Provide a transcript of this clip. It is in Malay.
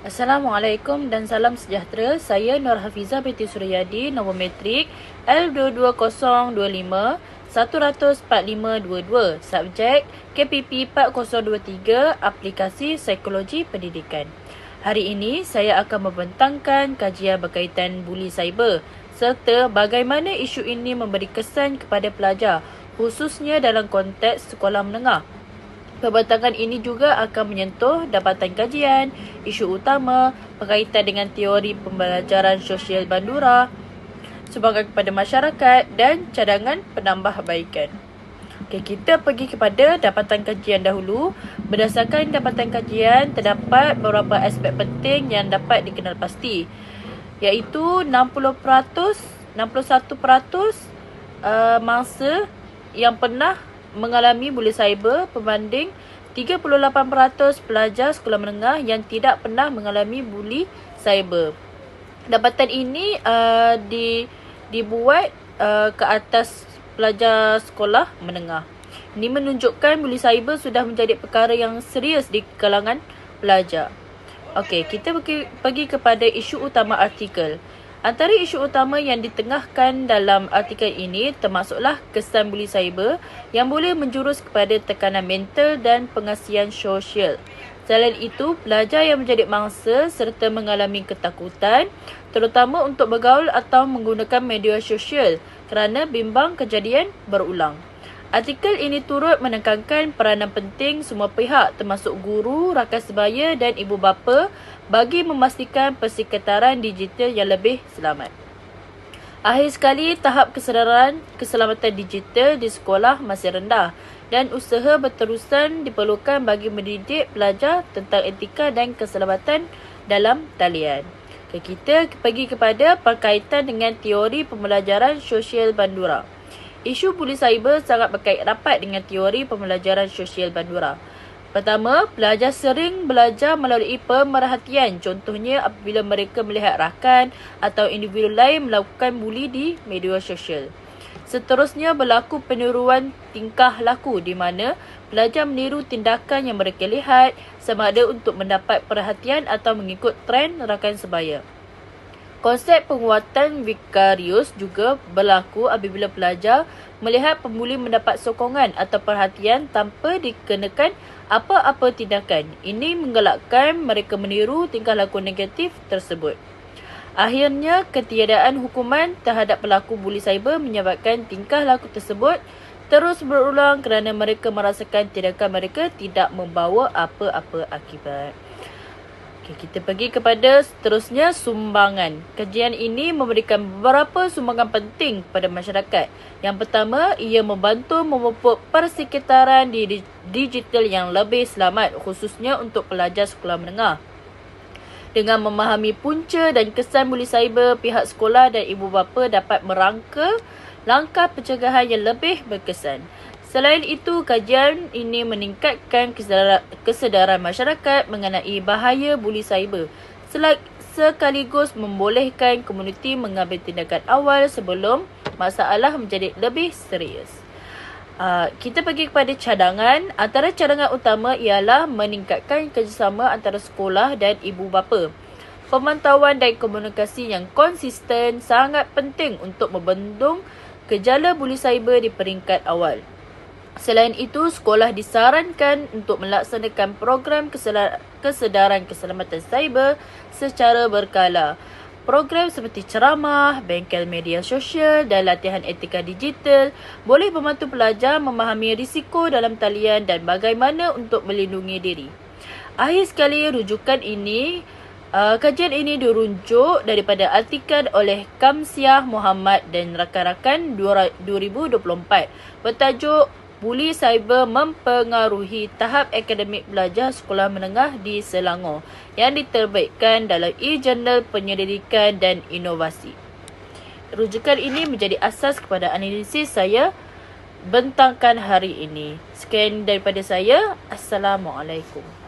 Assalamualaikum dan salam sejahtera. Saya Nur Hafiza binti Suryadi, nombor metrik L22025 14522. Subjek KPP 4023, Aplikasi Psikologi Pendidikan. Hari ini saya akan membentangkan kajian berkaitan buli cyber serta bagaimana isu ini memberi kesan kepada pelajar khususnya dalam konteks sekolah menengah. Pembentangan ini juga akan menyentuh dapatan kajian, isu utama berkaitan dengan teori pembelajaran sosial Bandura, sumbangan kepada masyarakat dan cadangan penambahbaikan. Okay, kita pergi kepada dapatan kajian dahulu. Berdasarkan dapatan kajian, terdapat beberapa aspek penting yang dapat dikenal pasti. Iaitu 60%, 61% uh, mangsa yang pernah mengalami bully cyber berbanding 38% pelajar sekolah menengah yang tidak pernah mengalami bully cyber. Dapatan ini uh, di dibuat uh, ke atas pelajar sekolah menengah. Ini menunjukkan bully cyber sudah menjadi perkara yang serius di kalangan pelajar. Okey, kita pergi, pergi kepada isu utama artikel. Antara isu utama yang ditengahkan dalam artikel ini termasuklah kesan buli cyber yang boleh menjurus kepada tekanan mental dan pengasihan sosial. Selain itu, pelajar yang menjadi mangsa serta mengalami ketakutan terutama untuk bergaul atau menggunakan media sosial kerana bimbang kejadian berulang. Artikel ini turut menekankan peranan penting semua pihak termasuk guru, rakan sebaya dan ibu bapa bagi memastikan persekitaran digital yang lebih selamat. Akhir sekali, tahap kesedaran keselamatan digital di sekolah masih rendah dan usaha berterusan diperlukan bagi mendidik pelajar tentang etika dan keselamatan dalam talian. Kita pergi kepada perkaitan dengan teori pembelajaran sosial Bandura. Isu polis cyber sangat berkait rapat dengan teori pembelajaran sosial Bandura. Pertama, pelajar sering belajar melalui pemerhatian. Contohnya apabila mereka melihat rakan atau individu lain melakukan buli di media sosial. Seterusnya berlaku peniruan tingkah laku di mana pelajar meniru tindakan yang mereka lihat sama ada untuk mendapat perhatian atau mengikut trend rakan sebaya. Konsep penguatan vikarius juga berlaku apabila pelajar melihat pembuli mendapat sokongan atau perhatian tanpa dikenakan apa-apa tindakan. Ini menggalakkan mereka meniru tingkah laku negatif tersebut. Akhirnya, ketiadaan hukuman terhadap pelaku buli cyber menyebabkan tingkah laku tersebut terus berulang kerana mereka merasakan tindakan mereka tidak membawa apa-apa akibat. Okay, kita pergi kepada seterusnya sumbangan. Kajian ini memberikan beberapa sumbangan penting kepada masyarakat. Yang pertama, ia membantu memupuk persekitaran di digital yang lebih selamat khususnya untuk pelajar sekolah menengah. Dengan memahami punca dan kesan buli cyber, pihak sekolah dan ibu bapa dapat merangka langkah pencegahan yang lebih berkesan. Selain itu, kajian ini meningkatkan kesedaran masyarakat mengenai bahaya buli cyber sekaligus membolehkan komuniti mengambil tindakan awal sebelum masalah menjadi lebih serius. Uh, kita pergi kepada cadangan. Antara cadangan utama ialah meningkatkan kerjasama antara sekolah dan ibu bapa. Pemantauan dan komunikasi yang konsisten sangat penting untuk membendung gejala buli cyber di peringkat awal. Selain itu, sekolah disarankan untuk melaksanakan program kesedaran keselamatan cyber secara berkala. Program seperti ceramah, bengkel media sosial dan latihan etika digital boleh membantu pelajar memahami risiko dalam talian dan bagaimana untuk melindungi diri. Akhir sekali, rujukan ini Uh, kajian ini dirujuk daripada artikel oleh Kamsiah Muhammad dan rakan-rakan 2024 bertajuk Buli cyber mempengaruhi tahap akademik belajar sekolah menengah di Selangor yang diterbitkan dalam e-journal penyelidikan dan inovasi. Rujukan ini menjadi asas kepada analisis saya bentangkan hari ini. Sekian daripada saya. Assalamualaikum.